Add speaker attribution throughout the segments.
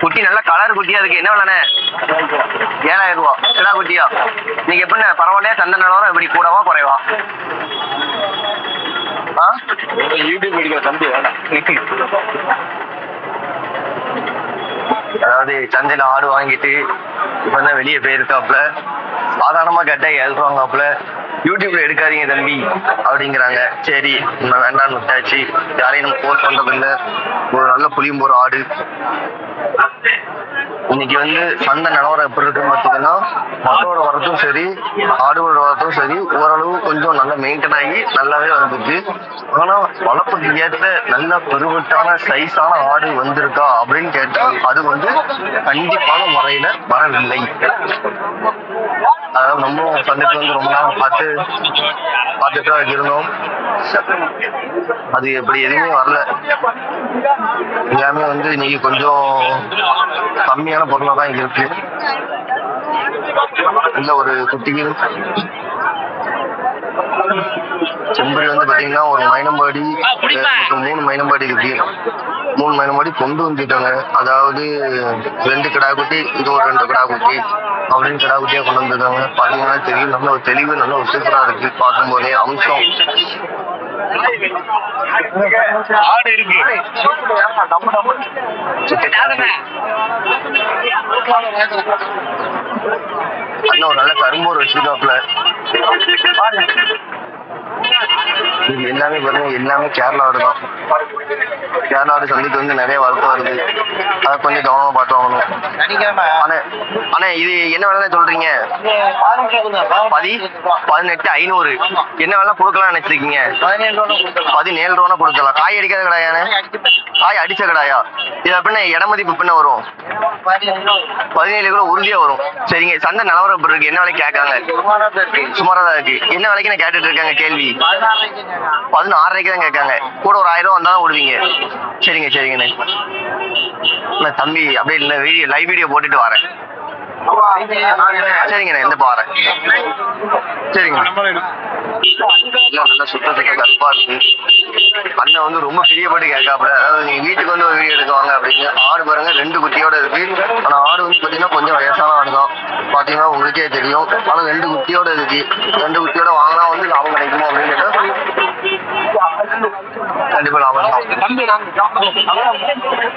Speaker 1: குட்டி நல்ல கலர் குட்டியா இருக்கு. என்ன விலைண்ணே? ஏழாயிரம் ரூபா. கிடா குட்டியா? நீங்க எப்படின்னா பரவாயில்லையா? சந்தை நிலவரம் இப்படி கூடவா குறைவா?
Speaker 2: யூடியூப் எடுக்கிற தம்பி
Speaker 1: அதாவது சந்தையில ஆடு வாங்கிட்டு இப்ப தான் வெளியே போயிருக்காப்புல. சாதாரணமா கேட்டா எழுதுவாங்கப்புல யூடியூப்ல எடுக்காதீங்க தம்பி அப்படிங்கிறாங்க. சரி நம்ம வேண்டாம்னு விட்டாச்சு. யாரையும் நம்ம போஸ்ட் பண்றது இல்லை ஒரு நல்ல புளியம்போர் ஆடு. இன்னைக்கு வந்து சந்தை நிலவரம் எப்படி இருக்குன்னு பார்த்தீங்கன்னா மக்களோட வரத்தும் சரி ஆடுகளோட வரத்தும் சரி ஓரளவு கொஞ்சம் நல்லா மெயின்டைன் ஆகி நல்லாவே வந்துருக்கு. ஆனா வளர்ப்புக்கு ஏத்த நல்ல பெருவட்டான சைஸான ஆடு வந்திருக்கா அப்படின்னு கேட்டா அது வந்து கண்டிப்பான முறையில வரவில்லை. அதாவது நம்ம சண்டைக்கு வந்து ரொம்ப நாள் பார்த்து பார்த்துட்டு தான் இருந்தோம். அது எப்படி எதுவுமே வரல. எல்லாமே வந்து இன்னைக்கு கொஞ்சம் கம்மியான பொருளாக தான் இருக்கு. இல்லை ஒரு குட்டிக்கு செம்பரி வந்து பாத்தீங்கன்னா ஒரு மைனம்பாடி மூணு மைனம்பாடி இருக்கு. மூணு மைனம்பாடி கொண்டு வந்துட்டாங்க. அதாவது ரெண்டு கிடா குட்டி இது ஒரு ரெண்டு கிடா குட்டி அப்படின்னு கிடா குட்டியா கொண்டு வந்திருக்காங்க. பாத்தீங்கன்னா தெரியும் நல்ல ஒரு தெளிவு நல்ல ஒரு சூப்பரா இருக்கு. பார்க்கும்போதே அம்சம்.
Speaker 2: ஆடு இருக்கு.
Speaker 1: அண்ணன் ஒரு நல்ல கரும்போர் Hadi. இது எல்லாமே பாருங்க எல்லாமே கேரளா ஆடு தான். கேரளா ஆடு சந்தைக்கு வந்து நிறைய வரத்து வருது. அதை கொஞ்சம் கவனமா பார்த்து வாங்கணும். அண்ணே அண்ணே இது என்ன வேலை சொல்றீங்க? பதி பதினெட்டு ஐநூறு. என்ன வேலை கொடுக்கலாம்னு நினைச்சிருக்கீங்க? பதினேழு ரூபா கொடுக்கலாம். காய் அடிக்காத கடாயாண்ணே காய் அடிச்ச கடாயா? இது அப்படின்னா இட மதிப்பு பின்ன வரும். பதினேழு கிலோ உறுதியா வரும். சரிங்க சந்தை நிலவரம் இருக்கு? என்ன விலைக்கு கேட்காங்க சுமாரா தான் இருக்கு. என்ன விலைக்கு நான் கேட்டுட்டு இருக்காங்க கேள்வி. பதினாறரைக்கு தான் கேட்காங்க. கூட ஒரு ஆயிரம் ரூபா வந்தா தான் விடுவீங்க சரிங்க சரிங்கண்ணே. நான் தம்பி அப்படியே இல்லை வீடியோ லைவ் வீடியோ போட்டுட்டு வரேன். சரிங்கண்ணே இந்த பாறை. சரிங்க எல்லாம் நல்லா சுத்த கருப்பா இருக்கு. அண்ணன் வந்து ரொம்ப பிரியப்பட்டு கேட்காப்புல. அதாவது நீங்க வீட்டுக்கு வந்து ஒரு வீடியோ எடுக்குவாங்க அப்படின்னு. ஆடு பாருங்க ரெண்டு குட்டியோட இருக்கு. ஆனா ஆடு வந்து பாத்தீங்கன்னா கொஞ்சம் வயசான ஆடு தான். பாத்தீங்கன்னா உங்களுக்கே தெரியும். ஆனா ரெண்டு குட்டியோட இருக்கு. ரெண்டு குட்டியோட வாங்கினா வந்து லாபம் கிடைக்குமா அப்படின்னு கேட்டா கண்டிப்பா லாபம்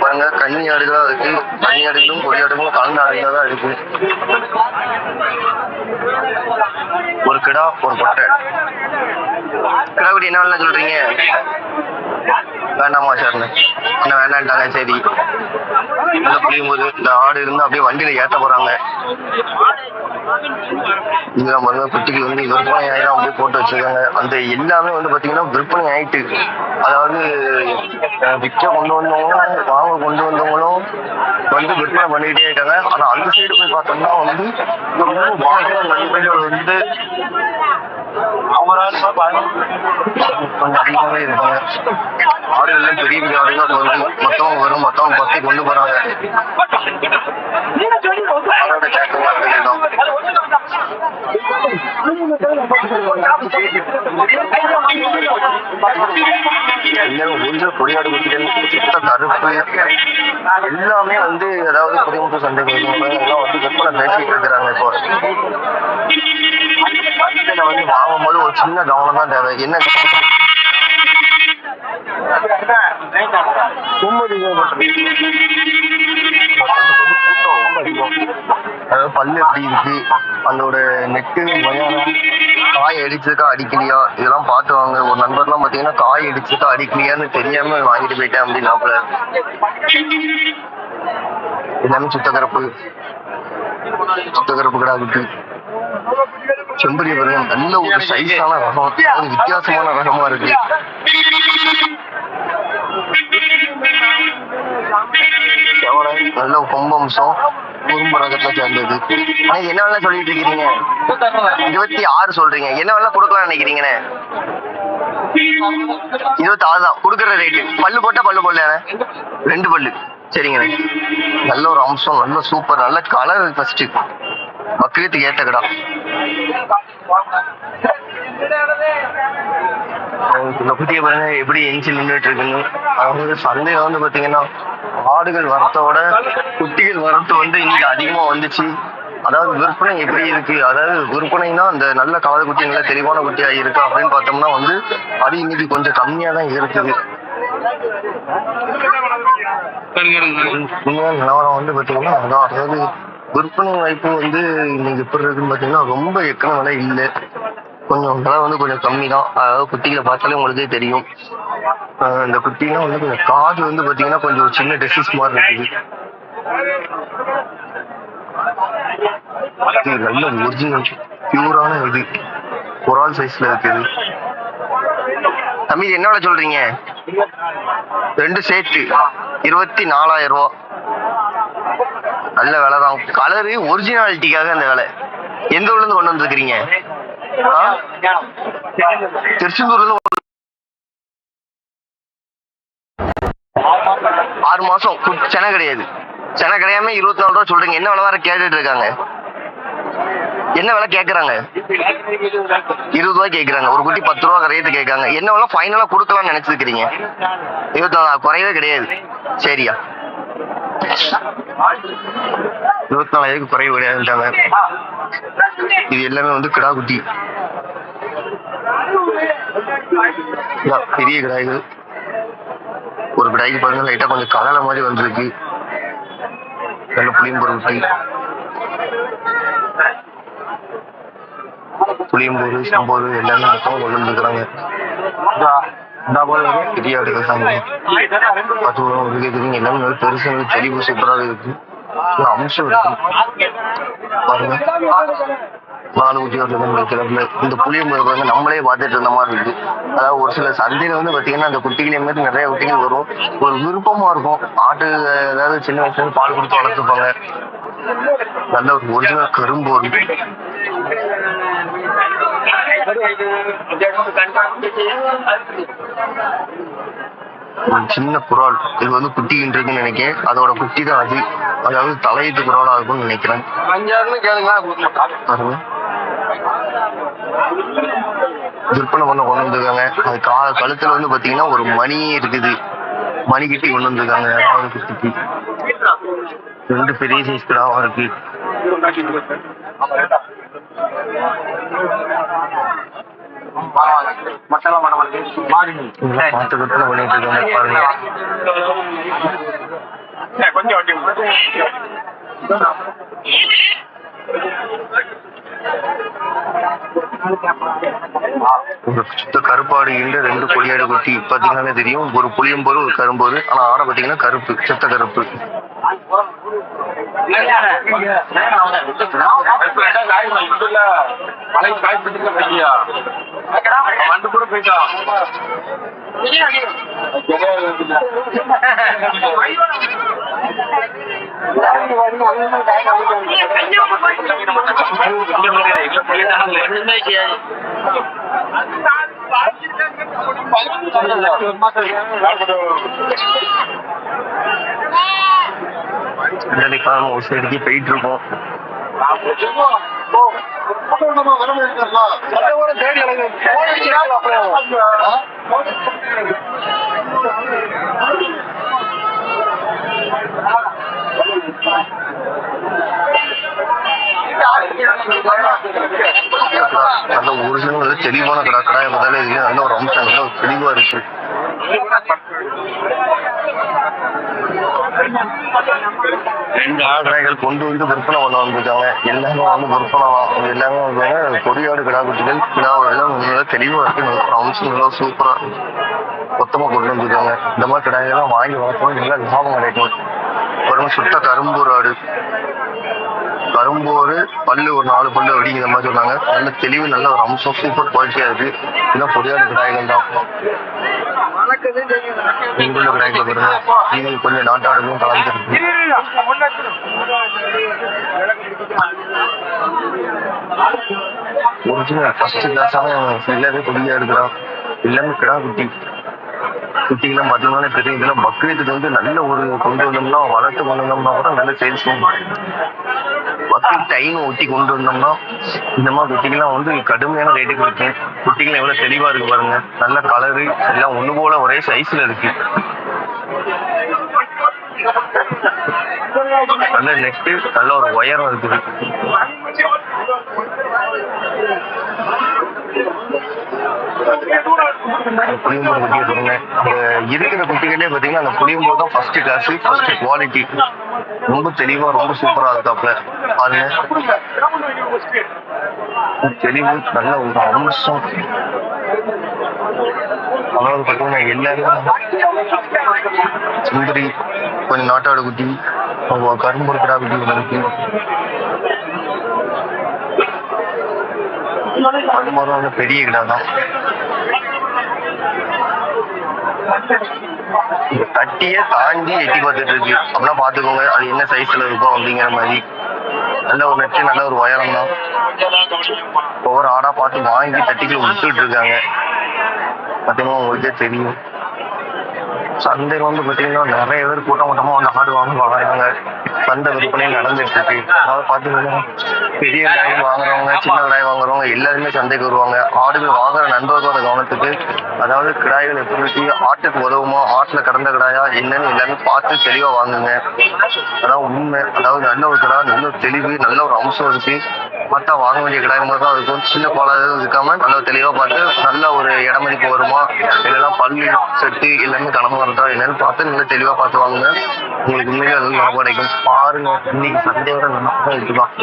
Speaker 1: பாருங்க கன்னி ஆடுகளா இருக்கு. கன்னி ஆடுகளும் கொடி ஆடுகளும் கலந்த ஆடுகளா தான் இருக்கு. ஒரு கிடா ஒரு பொட்டை கிடா குடி என்ன வேலை சொல்றீங்க? வேண்டாமா சார். என்ன வேண்டான்ட்டாங்க சரி. நல்லா புரியும் போது இந்த ஆடு இருந்து அப்படியே வண்டியில ஏத்த போறாங்க. இதெல்லாம் பாருங்க குட்டிக்கு வந்து விற்பனை ஆயிரம் அப்படியே போட்டு வச்சிருக்காங்க. அந்த எல்லாமே வந்து பாத்தீங்கன்னா விற்பனை ஆயிட்டு. அதாவது விற்க கொண்டு வந்தவங்களும் வாங்க கொண்டு வந்தவங்களும் வந்து விற்பனை பண்ணிட்டே இருக்காங்க. ஆனா அந்த சைடு போய் பார்த்தோம்னா வந்து வாங்குற நண்பர்கள் வந்து கொஞ்சம் அதிகமாவே இருப்பாங்க பெரிய பெரிய ஆடுகள் மொத்தம் வரும் மொத்தம் பத்து கொண்டு போறாங்க ஒன்று கொடியாடு குட்டிகள் கருப்பு எல்லாமே வந்து அதாவது குடிமுட்டு சந்தைகள் எல்லாம் வந்து விற்பனை பேசிட்டு இருக்கிறாங்க இப்போ. சந்தையில வந்து வாங்கும்போது ஒரு சின்ன கவனம் தான் தேவை. என்ன அதாவது பல்லு எப்படி இருக்கு? அதோட நெட்டு மயானம் காய் அடிச்சிருக்கா அடிக்கலையா? இதெல்லாம் பார்த்து வாங்க. ஒரு நண்பர்லாம் பாத்தீங்கன்னா காய் அடிச்சிருக்கா அடிக்கலையான்னு தெரியாம வாங்கிட்டு போயிட்டேன் அப்படின்னாப்புல. எல்லாமே சுத்தகரப்பு சுத்தகரப்பு கடை இருக்கு செம்பரிய பாருங்க நல்ல ஒரு சைஸான ரகம். அதாவது வித்தியாசமான ரகமா இருக்கு. நல்ல கொம்பம்சம் குறும்பு ரகத்தை சேர்ந்தது. ஆனா என்ன வேலை சொல்லிட்டு இருக்கிறீங்க இருபத்தி ஆறு சொல்றீங்க. என்ன வேலை கொடுக்கலாம்னு நினைக்கிறீங்கண்ணே? இருபத்தி ஆறு தான். கொடுக்குற ரேட்டு பல்லு போட்டா பல்லு போடல ரெண்டு பல்லு. சரிங்கண்ணே. நல்ல ஒரு அம்சம் நல்ல சூப்பர் நல்ல கலர் ஃபர்ஸ்ட் மக்களுக்கு ஏத்த கடா புதிய பாருங்க எப்படி எஞ்சி நின்றுட்டு இருக்குன்னு அதாவது சந்தையில வந்து பாத்தீங்கன்னா ஆடுகள் வரத்தோட குட்டிகள் வரத்து வந்து இன்னைக்கு அதிகமா வந்துச்சு. அதாவது விற்பனை எப்படி இருக்கு? அதாவது விற்பனைனா அந்த நல்ல கவலை குட்டி நல்ல தெளிவான குட்டியா இருக்கு அப்படின்னு பார்த்தோம்னா வந்து அது இன்னைக்கு கொஞ்சம் கம்மியா தான் இருக்குது. நிலவரம் வந்து பாத்தீங்கன்னா அதாவது விற்பனை வாய்ப்பு வந்து இன்னைக்கு எப்படி இருக்குன்னு பாத்தீங்கன்னா ரொம்ப எக்கன விலை இல்லை. கொஞ்சம் விலை வந்து கொஞ்சம் கம்மி தான் அதாவது குட்டிகளை பார்த்தாலே உங்களுக்கே தெரியும். இந்த குட்டிலாம் வந்து கொஞ்சம் காது வந்து பார்த்தீங்கன்னா கொஞ்சம் ஒரு சின்ன டிசீஸ் மாதிரி இருக்குது. நல்ல ஒரிஜினல் பியூரான இது. குரால் சைஸ்ல இருக்குது. தம்பி என்ன விலை சொல்றீங்க? ரெண்டு சேர்த்து இருபத்தி நாலாயிரம் ரூபா. நல்ல வேலை தான் கலரு ஒரிஜினாலிட்டிக்காக அந்த வேலை. எந்த ஊர்ல இருந்து கொண்டு வந்திருக்கிறீங்க? திருச்செந்தூர்ல இருந்து ஆறு மாசம். சென கிடையாது. சென கிடையாம இருபத்தி நாலு ரூபா சொல்றீங்க. என்ன விலை வர கேட்டுட்டு இருக்காங்க? என்ன விலை கேட்குறாங்க இருபது ரூபாய் கேட்குறாங்க ஒரு குட்டி பத்து ரூபா ரேட்டு கேட்காங்க என்ன விலை? ஃபைனலா கொடுக்கலாம்னு நினச்சிருக்கிறீங்க. இருபத்தி நாலு குறையவே கிடையாது. சரியா. இருபத்தி நாலாயிரம் குறைவு கிடையாதுட்டாங்க இது எல்லாமே வந்து கிடா குட்டி. பெரிய கிடாய்கள். ஒரு கிடாய்க்கு பாருங்க லைட்டா கொஞ்சம் கலல மாதிரி வந்திருக்கு. நல்ல புளியம்பூர் குட்டி. புளியம்பூர் சம்போர் எல்லாமே மொத்தமாக கொண்டு வந்துருக்காங்க பெரிய ஆடு தாங்க பத்து ரூபா ஒரு எல்லாமே நல்ல பெருசா தெளிவு சூப்பராக இருக்கு. அம்சம் இருக்கு. பாருங்க. நாலு ஊற்றி கிளம்புல இந்த புளியம்பூர் வந்து நம்மளே பார்த்துட்டு இருந்த மாதிரி இருக்கு. அதாவது ஒரு சில சந்தையில வந்து பாத்தீங்கன்னா அந்த குட்டிகளே மாதிரி நிறைய குட்டிகள் வரும். ஒரு விருப்பமா இருக்கும். ஆட்டு ஏதாவது சின்ன வயசுல இருந்து பால் கொடுத்து வளர்த்துப்பாங்க. நல்ல ஒரு ஒரிஜினல் கரும்பு ஒரு சின்ன குரால். இது வந்து குட்டின்னு நினைக்கிறேன். அதோட குட்டி தான் அது. அதாவது தலையீட்டு குராலா இருக்கும்னு நினைக்கிறேன். விற்பனை பண்ண கொண்டு வந்திருக்காங்க. அது கா கழுத்துல வந்து பாத்தீங்கன்னா ஒரு மணி இருக்குது. மணி கட்டி கொண்டு வந்திருக்காங்க. ரெண்டு பெரிய சைஸ் கிடாவா இருக்கு. இதெல்லாம் பார்த்து விற்பனை பண்ணிட்டு பாருங்க.
Speaker 2: கொஞ்சம் வண்டி
Speaker 1: ஒரு சுத்த கருப்பாடு இல்லை ரெண்டு கொடியாடு குட்டி பாத்தீங்கன்னா தெரியும் ஒரு புளியம்போரு ஒரு கரும்போரு ஆனா ஆடை பாத்தீங்கன்னா கருப்பு சுத்த கருப்பு
Speaker 2: மலை கூட
Speaker 1: காலம் ஒரு சைடுக்கு போயிட்டு இருக்கோம் நல்ல ஒரிஜினல் தெளிவான கடை கடாய முதல்ல இருக்கு. நல்ல ஒரு அம்சம் நல்ல தெளிவா இருக்கு. ரெண்டு கடைகள் கொண்டு வந்து விற்பனை பண்ண வந்திருக்காங்க எல்லாமே வந்து விற்பனை எல்லாமே வந்து கொடியாடு கிடா குட்டிகள் கிடா நல்லா தெளிவா இருக்கு. நல்ல அம்சம் நல்லா சூப்பரா மொத்தமா கொண்டு வந்திருக்காங்க. இந்த மாதிரி கடாயெல்லாம் வாங்கி வளர்த்தோம் நல்லா லாபம் கிடைக்கும். ஒரு சுத்த கரும்பு ஆடு. வரும்போது பல்லு ஒரு நாலு பல்லு அப்படிங்கிற மாதிரி சொன்னாங்க. நல்ல தெளிவு நல்ல ஒரு அம்சம் சூப்பர் குவாலிட்டியா இருக்கு. இதெல்லாம் பொடியான கிடாய்கள் தான். இங்குள்ள கிடாய்கள் பாருங்க நீங்கள் கொஞ்சம் நாட்டாடுகளும் கலந்துருக்கு ஒரிஜினல் ஃபர்ஸ்ட் கிளாஸான எல்லாமே கொடியா இருக்கிறான் எல்லாமே கிடா குட்டி. குட்டிகள்லாம் பார்த்தீங்கன்னா பெரிய இதெல்லாம் பக்ரீத்துக்கு வந்து நல்ல ஒரு கொண்டு வந்தோம்னா வளர்த்து கொண்டு வந்தோம்னா கூட நல்ல சேல்ஸ் பத்து டைம் ஒட்டி கொண்டு வந்தோம்னா இந்த மாதிரி குட்டிகள்லாம் வந்து கடுமையான ரேட்டுக்கு இருக்கு குட்டிகள் எவ்வளவு தெளிவா இருக்கு பாருங்க. நல்ல கலரு எல்லாம் ஒண்ணு போல ஒரே சைஸ்ல இருக்கு. நல்ல நெட்டு நல்ல ஒரு உயரம் இருக்குது அந்த புளியம்பூர் கொடுங்க அந்த இருக்கிற குட்டிகளே பாத்தீங்கன்னா அந்த புளியம்பூர் தான் ஃபர்ஸ்ட் கிளாஸ் ஃபர்ஸ்ட் குவாலிட்டி ரொம்ப தெளிவா ரொம்ப சூப்பரா இருக்காப்ல பாருங்க. தெளிவு நல்ல ஒரு அம்சம். அதாவது பாத்தீங்கன்னா எல்லாருமே சுந்தரி கொஞ்சம் நாட்டாடு குட்டி கரும்பு கிடா குட்டி ஒன்று இருக்கு. அது மாதிரி வந்து பெரிய கிடாதான் தான் தட்டியே தாண்டி எட்டி பார்த்துட்டு இருக்கு. அப்படிலாம் பாத்துக்கோங்க அது என்ன சைஸ்ல இருக்கும் அப்படிங்கிற மாதிரி. நல்ல ஒரு நெட்டு நல்ல ஒரு உயரம் தான். ஒவ்வொரு ஆடா பார்த்து வாங்கி தட்டிக்குள்ள விட்டுட்டு இருக்காங்க. பார்த்தீங்கன்னா உங்களுக்கே தெரியும். சந்தையில் வந்து பாத்தீங்கன்னா நிறைய பேர் கூட்டம் கூட்டமா வந்து ஆடு வாங்க சந்தை விற்பனை நடந்துட்டு இருக்கு அதாவது பாத்தீங்கன்னா பெரிய கடாய் வாங்குறவங்க சின்ன கடாய் வாங்குறவங்க எல்லாருமே சந்தைக்கு வருவாங்க. ஆடுகள் வாங்குற நண்பர்களோட கவனத்துக்கு அதாவது கிடாய்கள் எப்படி இருக்கு ஆட்டுக்கு உதவுமா ஆட்டுல கடந்த கிடாயா என்னன்னு எல்லாமே பார்த்து தெளிவா வாங்குங்க. அதான் உண்மை. அதாவது நல்ல ஒரு கிடா நல்ல ஒரு தெளிவு நல்ல ஒரு அம்சம் இருக்கு. பார்த்தா வாங்க வேண்டிய கடாயமாக தான் இருக்கும். சின்ன கோளாறு இருக்காம நல்லா தெளிவா பார்த்து நல்ல ஒரு இடமதிப்பு வருமா? இல்லைன்னா பள்ளி செட்டு எல்லாமே கடமை வருதா என்னன்னு பார்த்து நல்லா தெளிவாக பார்த்து வாங்குங்க. உங்களுக்கு உண்மையிலே அது லாபம் கிடைக்கும் பாருங்க இன்னைக்கு சந்தேகம் நல்லா எடுத்துக்கலாம்